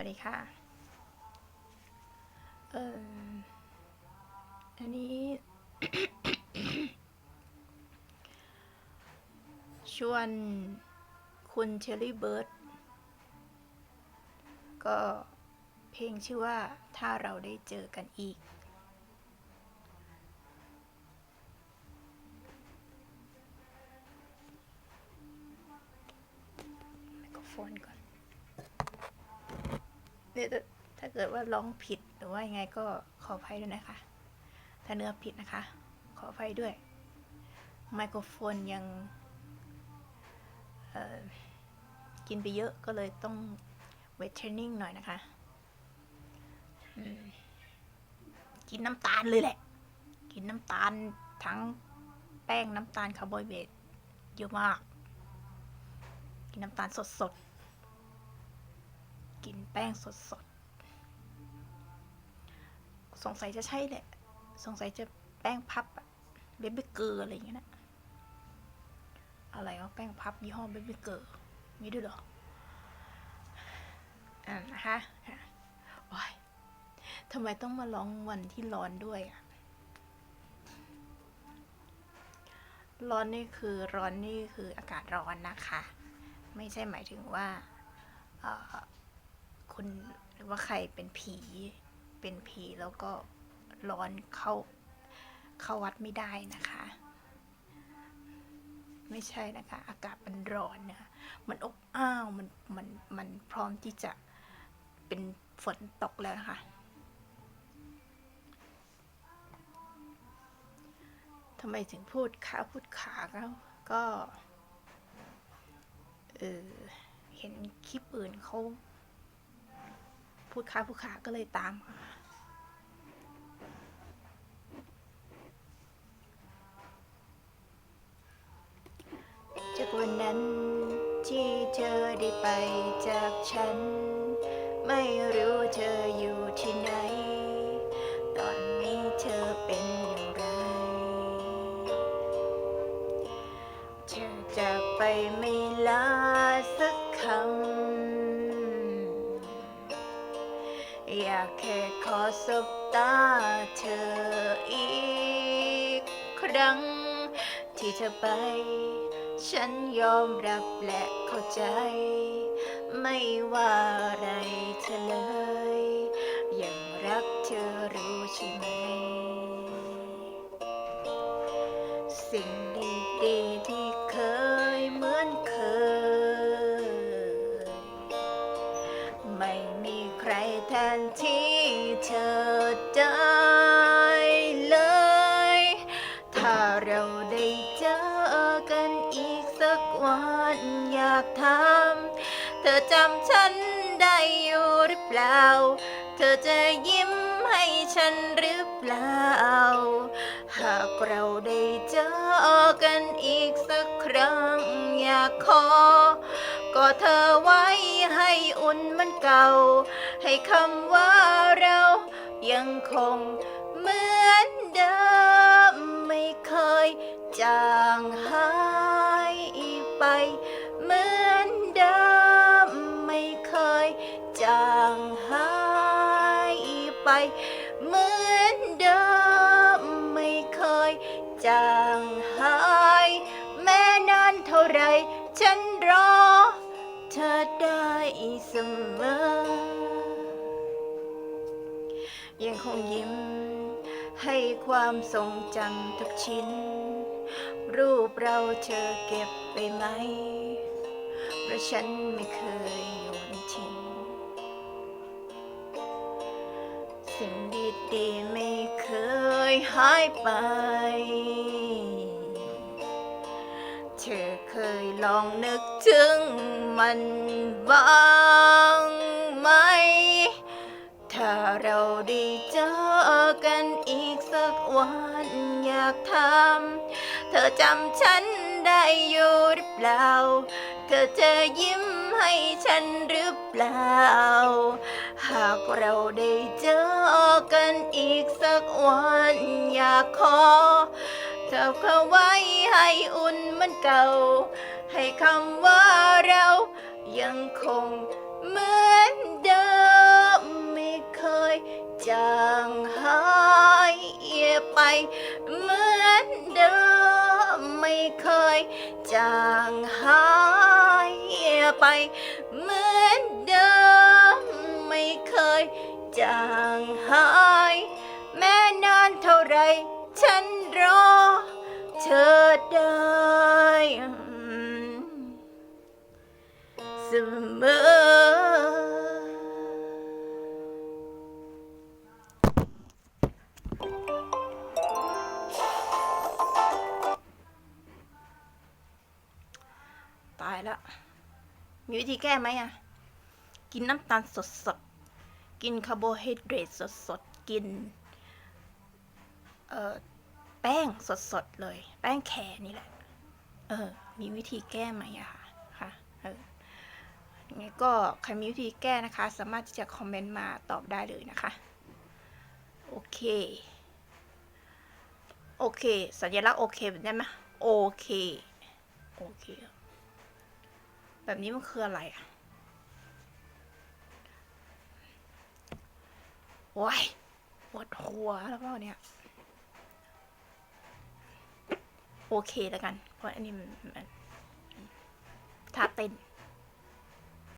วัสดีค่ะ เอออันนี้ ชวนคุณเชอรี่เบิร์ด ก็เพลงชื่อว่าถ้าเราได้เจอกันอีกไมโครโฟนก่อน เนี่ยถ้าเกิดว่าร้องผิดหรือว่ายังไงก็ขออภัยด้วยนะคะ ถ้าเนื้อผิดนะคะ ขออภัยด้วย ไมโครโฟนยังกินไปเยอะก็เลยต้องเวทเทรนนิ่งหน่อยนะคะ กินน้ำตาลเลยแหละ กินน้ำตาลทั้งแป้งน้ำตาลคาร์โบไฮเดรตเยอะมาก กินน้ำตาลสดสดๆ กินแป้งสดๆ สงสัยจะใช่แหละ สงสัยจะแป้งพับเบบี้เกอร์อะไรอย่างเงี้ยนะอะไรวะแป้งพับยี่ห้อเบบี้เกอร์มีด้วยเหรออ่านะคะโอ้ยทำไมต้องมาร้องวันที่ร้อนด้วยอะร้อนนี่คือร้อนนี่คืออากาศร้อนนะคะ ไม่ใช่หมายถึงว่า คุณหรือว่าใครเป็นผี เป็นผีแล้วก็ร้อนเข้าเข้าวัดไม่ได้นะคะ ไม่ใช่นะคะ อากาศมันร้อนนะคะมันอบอ้าวมันมันมันพร้อมที่จะเป็นฝนตกแล้วนะคะทำไมถึงพูดขาพูดขาก็ก็เออเห็นคลิปอื่นเขา พูดค้าพูดขาก็เลยตามมาจากวันนั้นที่เธอได้ไปจากฉัน ไม่รู้เธออยู่ที่ไหน ตอนนี้เธอเป็นอย่างไร เธอจากไปไม่ลาสักคำ อยากแค่ขอสบตาเธออีกครั้ง ที่เธอไป ฉันยอมรับและเข้าใจ ไม่ว่าอะไรเธอเลย ยังรักเธอรู้ใช่ไหม สิ่งดีๆที่ นที่เธอได้เลย ถ้าเราได้เจอกันอีกสักวันอยากถามเธอจำฉันได้อยู่หรือเปล่า เธอจะยิ้มให้ฉันหรือเปล่า หากเราได้เจอกันอีกสักครั้งอยากขอ ก็เธอไว้ให้อุ่นมันเก่า ให้คำว่าเรายังคงเหมือนเดิมไม่เคยจางหายไป เหมือนเดิมไม่เคยจางหายไป เหมือนเดิมไม่เคยจาง สมอ ยังคงยิ้ม ให้ความทรงจำทุกชิ้น รูปเราเธอเก็บไปไหม เพราะฉันไม่เคยโยนทิ้งสิ่งดีๆไม่เคยหายไป เธอเคยลองนึกถึงมันบ้าง วันอยากทำ เธอจำฉันได้อยู่หรือเปล่า เธอจะยิ้มให้ฉันหรือเปล่า หากเราได้เจอกันอีกสักวันอยากขอเธอเข้าไว้ให้อุ่นมันเก่า ให้คำว่าเรายังคงเหมือนเดิมไม่เคยจางหาย ไปเหมือนเดิมไม่เคยจางหายไปเหมือนเดิมไม่เคยจางหาย แม่นานเท่าไรฉันรอเธอได้เสมอ ตายแล้วมีวิธีแก้ไหมอะกินน้ำตาลสดสดกินคาร์โบไฮเดรตสดสดกินเอ่อแป้งสดสดเลย แป้งแครนี่แหละ เออ มีวิธีแก้ไหมอะคะค่ะเออยังไงก็ใครมีวิธีแก้นะคะ สามารถที่จะคอมเมนต์มาตอบได้เลยนะคะ โอเค โอเค สัญลักษณ์โอเคได้ไหมโอเค โอเค แบบนี้มันคืออะไรอะว้ายปวดหัวแล้วเปล่าเนี่ย โอเคแล้วกัน เพราะอันนี้มันมันท่าเต้น